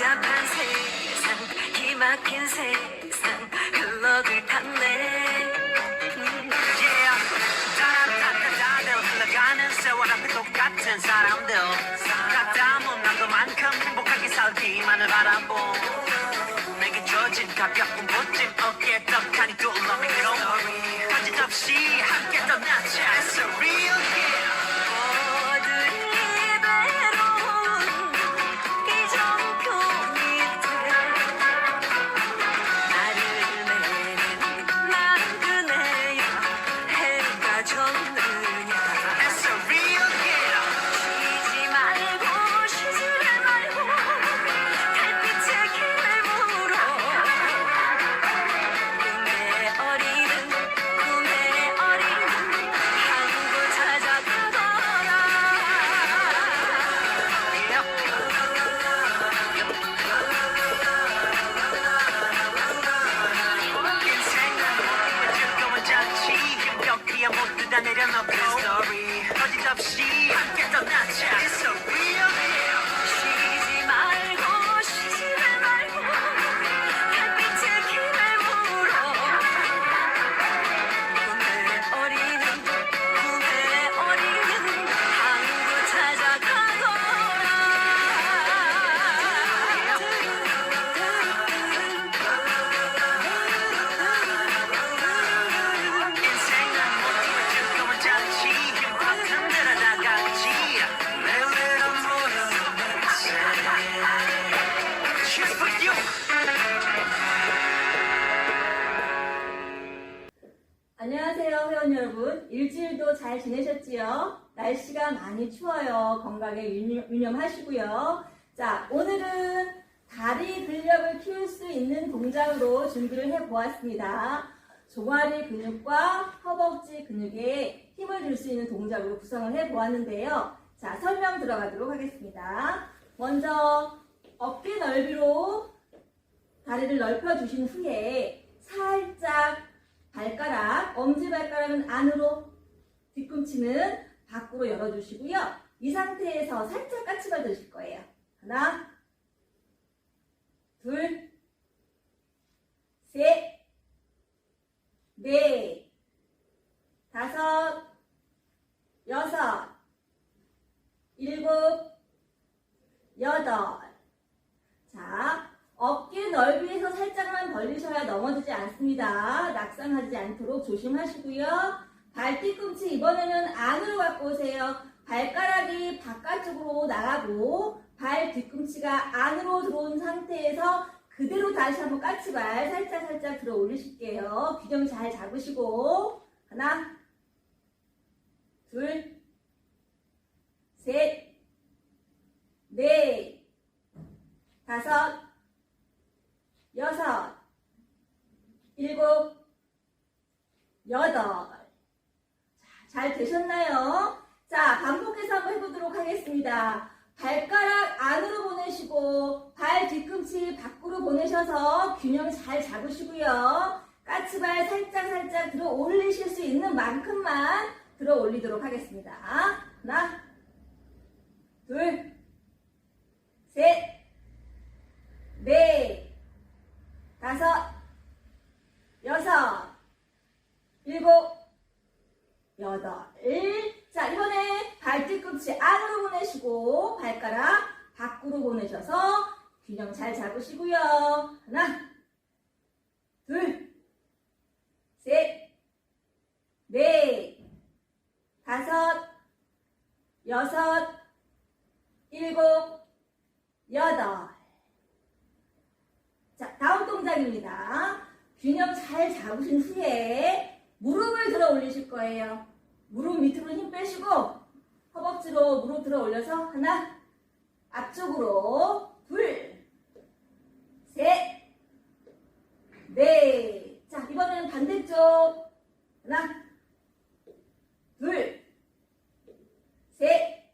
복잡한 세상 기막힌 세상 흘러들 탔네 많이 추워요. 건강에 유념, 유념하시고요. 자, 오늘은 다리 근력을 키울 수 있는 동작으로 준비를 해 보았습니다. 종아리 근육과 허벅지 근육에 힘을 줄 수 있는 동작으로 구성을 해 보았는데요. 자, 설명 들어가도록 하겠습니다. 먼저 어깨 넓이로 다리를 넓혀 주신 후에 살짝 발가락, 엄지발가락은 안으로, 뒤꿈치는 밖으로 열어주시고요. 이 상태에서 살짝 까치발 드실 거예요. 하나, 둘, 셋, 넷, 다섯, 여섯, 일곱, 여덟. 자, 어깨 넓이에서 살짝만 벌리셔야 넘어지지 않습니다. 낙상하지 않도록 조심하시고요. 발 뒤꿈치 이번에는 안으로 갖고 오세요. 발가락이 바깥쪽으로 나가고 발 뒤꿈치가 안으로 들어온 상태에서 그대로 다시 한번 까치발 살짝 살짝 들어 올리실게요. 균형 잘 잡으시고 하나 둘 셋, 넷, 다섯, 여섯, 일곱, 여덟. 되셨나요? 자, 반복해서 한번 해보도록 하겠습니다. 발가락 안으로 보내시고, 발 뒤꿈치 밖으로 보내셔서 균형 잘 잡으시고요. 까치발 살짝 살짝 들어 올리실 수 있는 만큼만 들어 올리도록 하겠습니다. 하나, 둘, 셋, 넷, 다섯, 여섯, 일곱, 여덟. 자, 보내시고 발가락 밖으로 보내셔서 균형 잘 잡으시고요. 하나, 둘, 셋, 넷, 다섯, 여섯, 일곱, 여덟. 자, 다음 동작입니다. 균형 잘 잡으신 후에 무릎을 들어 올리실 거예요. 무릎 밑으로 힘 빼시고 허벅지로 무릎 들어 올려서 하나, 앞쪽으로 둘, 셋, 넷. 자, 이번에는 반대쪽. 하나, 둘, 셋,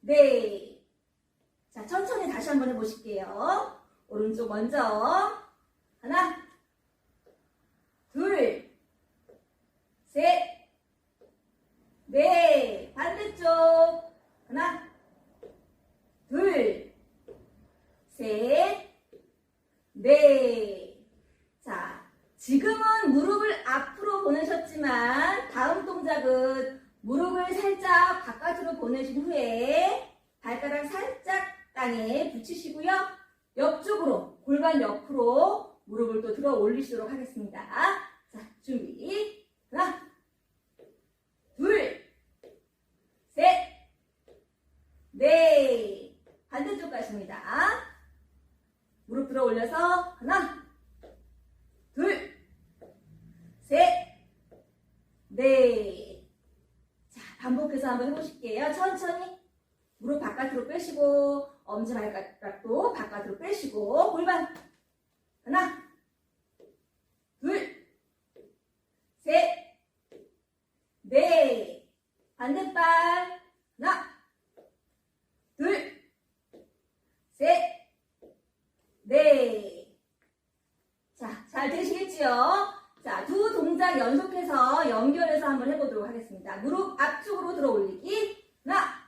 넷. 자, 천천히 다시 한번 해보실게요. 오른쪽 먼저. 하나, 둘, 셋, 넷. 반대쪽. 하나, 둘, 셋, 넷. 자, 지금은 무릎을 앞으로 보내셨지만 다음 동작은 무릎을 살짝 바깥으로 보내신 후에 발가락 살짝 땅에 붙이시고요. 옆쪽으로 골반 옆으로 무릎을 또 들어 올리시도록 하겠습니다. 자, 준비. 하나, 둘, 셋, 넷. 반대쪽 가십니다. 무릎 들어 올려서 하나, 둘, 셋, 넷. 자, 반복해서 한번 해보실게요. 천천히. 무릎 바깥으로 빼시고, 엄지 발가락도 바깥으로 빼시고, 골반. 하나, 둘, 셋, 넷. 반대발. 하나, 둘, 셋, 넷. 자, 잘 되시겠지요? 자, 두 동작 연속해서 연결해서 한번 해보도록 하겠습니다. 무릎 앞쪽으로 들어 올리기. 하나,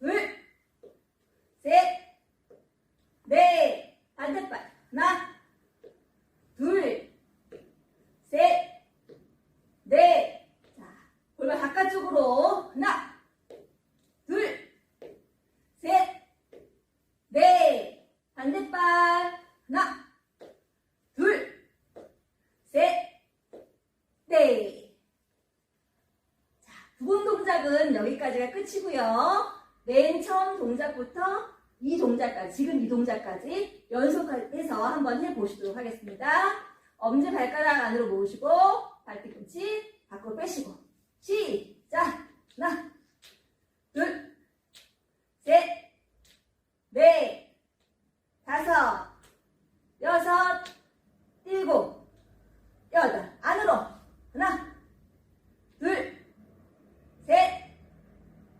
둘, 셋, 넷. 반대발. 하나, 둘, 셋, 넷. 자, 골반 바깥쪽으로. 하나, 둘, 셋, 넷. 반대발. 하나, 둘, 셋, 넷. 자, 부분 동작은 끝이고요. 맨 처음 동작부터 이 동작까지, 지금 이 동작까지 연속해서 한번 해보시도록 하겠습니다. 엄지 발가락 안으로 모으시고, 발 뒤꿈치 밖으로 빼시고. 시작! 하나, 둘, 셋, 넷, 다섯, 여섯, 일곱, 여덟. 안으로. 하나, 둘, 셋,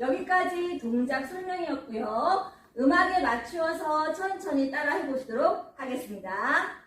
자, 여기까지 동작 설명이었고요. 음악에 맞추어서 천천히 따라 해보시도록 하겠습니다.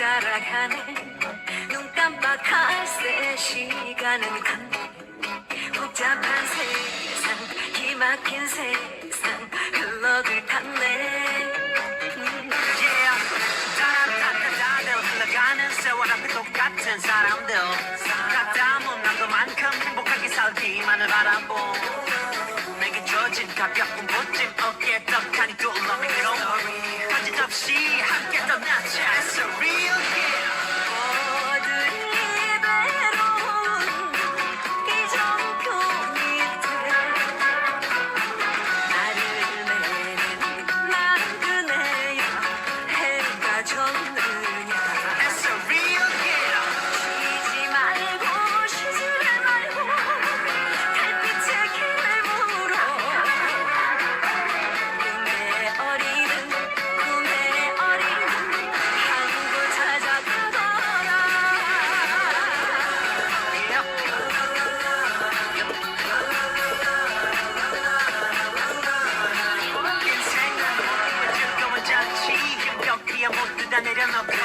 따라가네. 눈 깜빡할 새시 흘러가는 간 복잡한 세상 기막힌 세상 흘러들 탔네. 똑같은 사람들. 가다운 나도만큼 행복하게 살기만을 바라보. 내게 줘진 가벼운 보짐 어깨에 떡 모